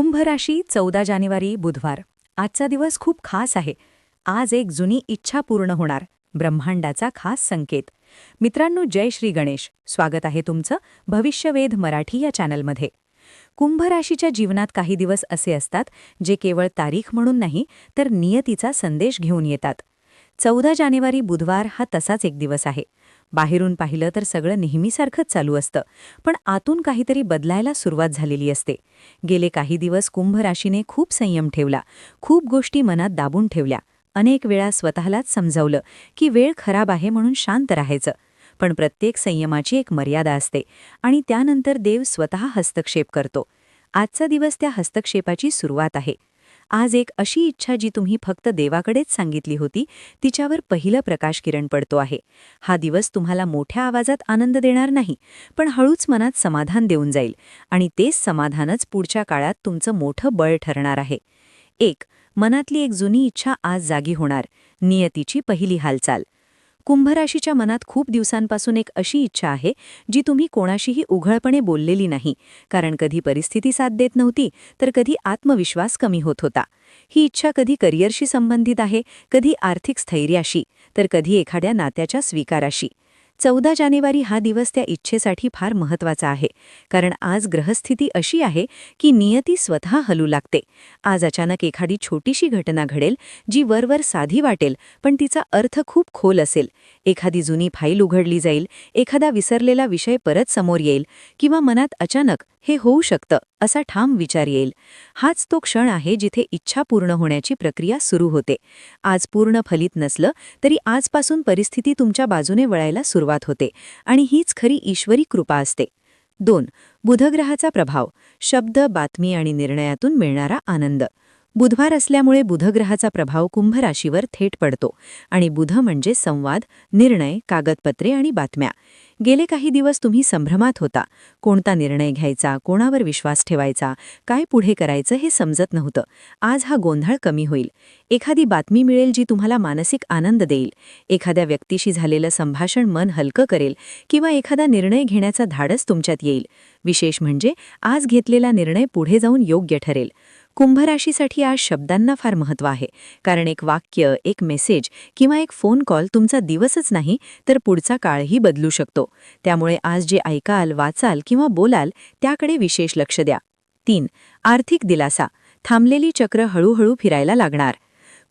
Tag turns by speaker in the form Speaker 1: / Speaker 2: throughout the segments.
Speaker 1: कुंभ राशी चौदा जानेवारी बुधवार. आजचा दिवस खूप खास आहे. आज एक जुनी इच्छा पूर्ण होणार ब्रह्मांडाचा खास संकेत. मित्रांनो जय श्री गणेश. स्वागत आहे तुमचं भविष्यवेध मराठी या चॅनलमध्ये. कुंभ राशीच्या जीवनात काही दिवस असे असतात जे केवळ तारीख म्हणून नाही तर नियतीचा संदेश घेऊन येतात. चौदा जानेवारी बुधवार हा तसाच एक दिवस आहे. बाहेरून पाहिलं तर सगळं नेहमीसारखंच चालू असतं. पण आतून काहीतरी बदलायला सुरुवात झालेली असते. गेले काही दिवस कुंभ राशीने खूप संयम ठेवला. खूप गोष्टी मनात दाबून ठेवल्या. अनेक वेळा स्वतःलाच समजावलं की वेळ खराब आहे म्हणून शांत राहायचं. पण प्रत्येक संयमाची एक मर्यादा असते आणि त्यानंतर देव स्वतः हस्तक्षेप करतो. आजचा दिवस त्या हस्तक्षेपाची सुरुवात आहे. आज एक अशी इच्छा जी तुम्ही फक्त देवाकडेच सांगितली होती तिच्यावर पहिलं प्रकाश किरण पडतो आहे. हा दिवस तुम्हाला मोठ्या आवाजात आनंद देणार नाही पण हळूच मनात समाधान देऊन जाईल आणि तेच समाधानच पुढच्या काळात तुमचं मोठं बळ ठरणार आहे. एक मनातली एक जुनी इच्छा आज जागी होणार नियतीची पहिली हालचाल. कुंभराशीच्या मनात खूप दिवसांपासून एक अशी इच्छा आहे जी तुम्ही कोणाशीही उघळपणे बोललेली नाही. कारण कधी परिस्थिती साथ देत नव्हती तर कधी आत्मविश्वास कमी होत होता. ही इच्छा कधी करिअरशी संबंधित आहे कधी आर्थिक स्थैर्याशी तर कधी एखाद्या नात्याच्या स्वीकाराशी. चौदा जानेवारी हा दिवस त्या इच्छेसाठी फार महत्त्वाचा आहे. कारण आज ग्रहस्थिती अशी आहे की नियती स्वतः हलू लागते. आज अचानक एखादी छोटीशी घटना घडेल जी वरवर साधी वाटेल पण तिचा अर्थ खूप खोल असेल. एखादी जुनी फाईल उघडली जाईल एखादा विसरलेला विषय परत समोर येईल किंवा मनात अचानक हे होऊ शकतं असा ठाम विचार येईल. हाच तो क्षण आहे जिथे इच्छा पूर्ण होण्याची प्रक्रिया सुरू होते. आज पूर्ण फलित नसलं तरी आजपासून परिस्थिती तुमच्या बाजूने वळायला सुरुवात होते आणि हीच खरी ईश्वरी कृपा असते. दोन बुधग्रहाचा प्रभाव. शब्द बातमी आणि निर्णयातून मिळणारा आनंद. बुधवार असल्यामुळे बुधग्रहाचा प्रभाव कुंभ राशीवर थेट पडतो आणि बुध म्हणजे संवाद निर्णय कागदपत्रे आणि बातम्या. गेले काही दिवस तुम्ही संभ्रमात होता. कोणता निर्णय घ्यायचा कोणावर विश्वास ठेवायचा काय पुढे करायचं हे समजत नव्हतं. आज हा गोंधळ कमी होईल. एखादी बातमी मिळेल जी तुम्हाला मानसिक आनंद देईल. एखाद्या व्यक्तीशी झालेलं संभाषण मन हलकं करेल किंवा एखादा निर्णय घेण्याचा धाडस तुमच्यात येईल. विशेष म्हणजे आज घेतलेला निर्णय पुढे जाऊन योग्य ठरेल. कुंभराशीसाठी आज शब्दांना फार महत्त्व आहे. कारण एक वाक्य एक मेसेज किंवा एक फोन कॉल तुमचा दिवसच नाही तर पुढचा काळही बदलू शकतो. त्यामुळे आज जे ऐकाल वाचाल किंवा बोलाल त्याकडे विशेष लक्ष द्या. तीन आर्थिक दिलासा. थांबलेली चक्र हळूहळू फिरायला लागणार.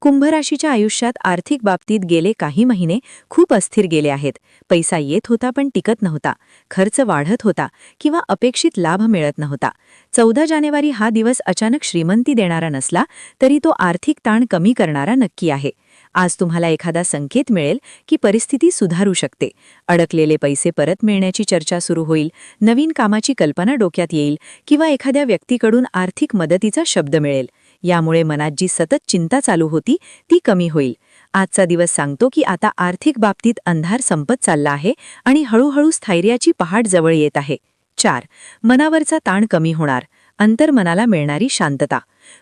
Speaker 1: कुंभराशीच्या आयुष्यात आर्थिक बाबतीत गेले काही महिने खूप अस्थिर गेले आहेत. पैसा येत होता पण टिकत नव्हता. खर्च वाढत होता किंवा अपेक्षित लाभ मिळत नव्हता. चौदा जानेवारी हा दिवस अचानक श्रीमंती देणारा नसला तरी तो आर्थिक ताण कमी करणारा नक्की आहे. आज तुम्हाला एखादा संकेत मिळेल की परिस्थिती सुधारू शकते. अडकलेले पैसे परत मिळण्याची चर्चा सुरू होईल. नवीन कामाची कल्पना डोक्यात येईल किंवा एखाद्या व्यक्तीकडून आर्थिक मदतीचा शब्द मिळेल. यामुळे मनात जी सतत चिंता चालू होती ती कमी होईल. आजचा दिवस सांगतो की आता आर्थिक बाबतीत अंधार संपत चालला आहे आणि हळूहळू स्थैर्याची पहाट जवळ येत आहे. चार. मनावरचा ताण कमी होणार. अंतर्मनाला मिळणारी शांतता.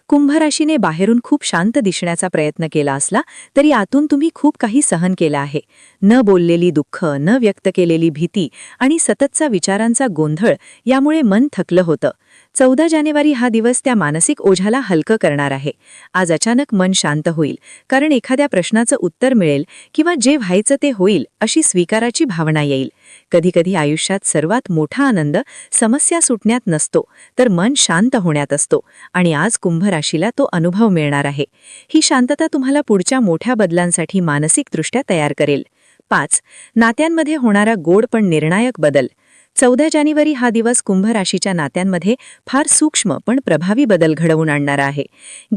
Speaker 1: कुंभराशीने बाहेरून खूप शांत दिसण्याचा प्रयत्न केला असला तरी आतून तुम्ही खूप काही सहन केलं आहे. न बोललेली दुःख न व्यक्त केलेली भीती आणि सततचा विचारांचा गोंधळ यामुळे मन थकलं होतं. चौदा जानेवारी हा दिवस त्या मानसिक ओझ्याला हलकं करणार आहे. आज अचानक मन शांत होईल. कारण एखाद्या प्रश्नाचं उत्तर मिळेल किंवा जे व्हायचं ते होईल अशी स्वीकाराची भावना येईल. कधीकधी आयुष्यात सर्वात मोठा आनंद समस्या सुटण्यात नसतो तर मन शांत होण्यात असतो आणि आज कुंभ राशीला तो अनुभव मिळणार आहे. ही शांतता तुम्हाला पुढच्या मोठ्या बदलांसाठी मानसिकदृष्ट्या तयार करेल. पाच. नात्यांमध्ये होणारा गोड पण निर्णायक बदल. चौदा जानेवारी हा दिवस कुंभ राशीच्या नात्यांमध्ये फार सूक्ष्म पण प्रभावी बदल घडवून आणणारा आहे.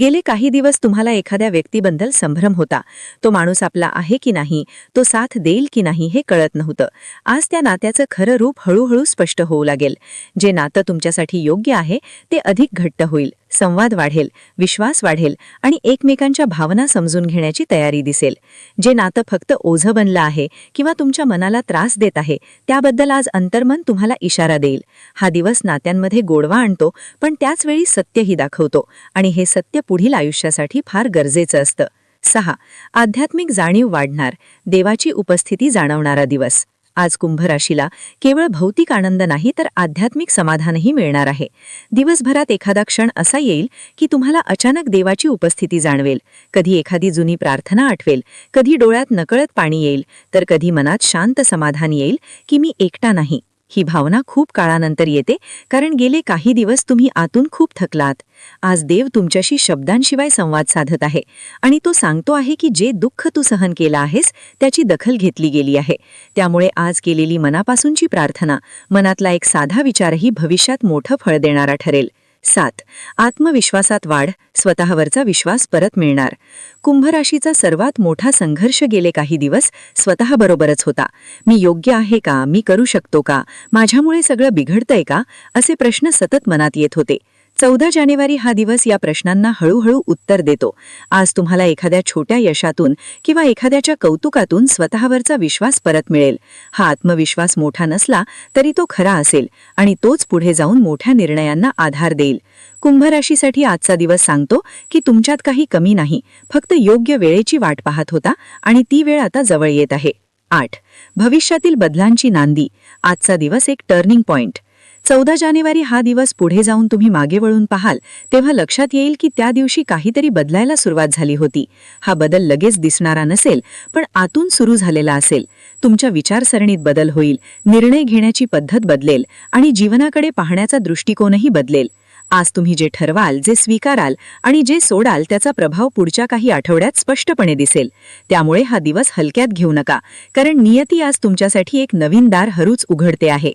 Speaker 1: गेले काही दिवस तुम्हाला एखाद्या व्यक्तीबद्दल संभ्रम होता. तो माणूस आपला आहे की नाही तो साथ देईल की नाही हे कळत नव्हतं. आज त्या नात्याचं खरं रूप हळूहळू स्पष्ट होऊ लागेल. जे नातं तुमच्यासाठी योग्य आहे ते अधिक घट्ट होईल. संवाद वाढेल विश्वास वाढेल आणि एकमेकांच्या भावना समजून घेण्याची तयारी दिसेल. जे नातं फक्त ओझं बनलं आहे किंवा तुमच्या मनाला त्रास देत आहे त्याबद्दल आज अंतर्मन तुम्हाला इशारा देईल. हा दिवस नात्यांमध्ये गोडवा आणतो पण त्याचवेळी सत्यही दाखवतो आणि हे सत्य पुढील आयुष्यासाठी फार गरजेचं असतं. सहा. आध्यात्मिक जाणीव वाढणार देवाची उपस्थिती जाणवणारा दिवस. आज कुंभराशीला केवळ भौतिक आनंद नाही तर आध्यात्मिक समाधानही मिळणार आहे. दिवसभरात एखादा क्षण असा येईल की तुम्हाला अचानक देवाची उपस्थिती जाणवेल. कधी एखादी जुनी प्रार्थना आठवेल कधी डोळ्यात नकळत पाणी येईल तर कधी मनात शांत समाधान येईल की मी एकटा नाही. ही भावना खूप काळानंतर येते कारण गेले काही दिवस तुम्ही आतून खूप थकलात. आज देव तुमच्याशी शब्दांशिवाय संवाद साधत आहे आणि तो सांगतो आहे की जे दुःख तू सहन केलं आहेस त्याची दखल घेतली गेली आहे. त्यामुळे आज केलेली मनापासूनची प्रार्थना मनातला एक साधा विचारही भविष्यात मोठं फळ देणारा ठरेल. सात. आत्मविश्वासात वाढ स्वतःवरचा विश्वास परत मिळणार. कुंभराशीचा सर्वात मोठा संघर्ष गेले काही दिवस स्वतःबरोबरच होता. मी योग्य आहे का? मी करू शकतो का? माझ्यामुळे सगळं बिघडतंय का? असे प्रश्न सतत मनात येत होते. चौदा जानेवारी हा दिवस या प्रश्नांना हळूहळू उत्तर देतो. आज तुम्हाला एखाद्या छोट्या यशातून किंवा एखाद्याच्या कौतुकातून स्वतःवरचा विश्वास परत मिळेल. हा आत्मविश्वास मोठा नसला तरी तो खरा असेल आणि तोच पुढे जाऊन मोठ्या निर्णयांना आधार देईल. कुंभ राशीसाठी आजचा दिवस सांगतो की तुमच्यात काही कमी नाही फक्त योग्य वेळेची वाट पाहत होता आणि ती वेळ आता जवळ येत आहे. आठ. भविष्यातील बदलांची नांदी. आजचा दिवस एक टर्निंग पॉइंट. चौदा जानेवारी हा दिवस पुढे जाऊन तुम्ही मागे वळून पाहाल तेव्हा लक्षात येईल की त्या दिवशी काहीतरी बदलायला सुरुवात झाली होती. हा बदल लगेच दिसणारा नसेल पण आतून सुरू झालेला असेल. तुमच्या विचारसरणीत बदल होईल निर्णय घेण्याची पद्धत बदलेल आणि जीवनाकडे पाहण्याचा दृष्टिकोनही बदलेल. आज तुम्ही जे ठरवाल जे स्वीकाराल आणि जे सोडाल त्याचा प्रभाव पुढच्या काही आठवड्यात स्पष्टपणे दिसेल. त्यामुळे हा दिवस हलक्यात घेऊ नका कारण नियती आज तुमच्यासाठी एक नवीन दार हरूच उघडते आहे.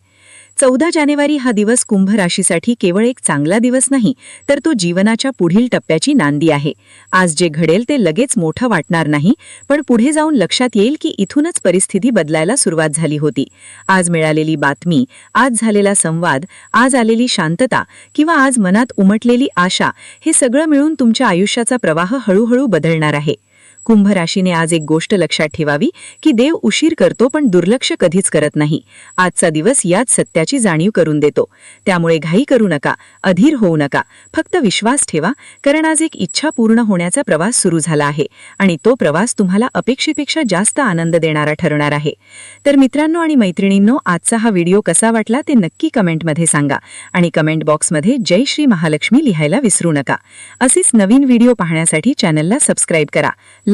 Speaker 1: चौदा जानेवारी हा दिवस कुंभ राशीसाठी केवळ एक चांगला दिवस नाही तर तो जीवनाच्या पुढील टप्प्याची नांदी आहे. आज जे घडेल ते लगेच मोठं वाटणार नाही पण पुढे जाऊन लक्षात येईल की इथूनच परिस्थिती बदलायला सुरुवात झाली होती. आज मिळालेली बातमी आज झालेला संवाद आज आलेली शांतता किंवा आज मनात उमटलेली आशा हे सगळं मिळून तुमच्या आयुष्याचा प्रवाह हळूहळू बदलणार आहे. कुंभ राशीने आज एक गोष्ट लक्षात ठेवावी की देव उशीर करतो पण दुर्लक्ष कधीच करत नाही. आजचा दिवस याच सत्याची जाणीव करून देतो. त्यामुळे घाई करू नका अधीर होऊ नका. फक्त विश्वास ठेवा कारण आज एक इच्छा पूर्ण होण्याचा प्रवास सुरू झाला आहे आणि तो प्रवास तुम्हाला अपेक्षेपेक्षा जास्त आनंद देणारा ठरणार आहे. तर मित्रांनो आणि मैत्रिणींनो आजचा हा व्हिडिओ कसा वाटला ते नक्की कमेंटमध्ये सांगा आणि कमेंट बॉक्समध्ये जय श्री महालक्ष्मी लिहायला विसरू नका. असेच नवीन व्हिडिओ पाहण्यासाठी चॅनलला सबस्क्राईब करा.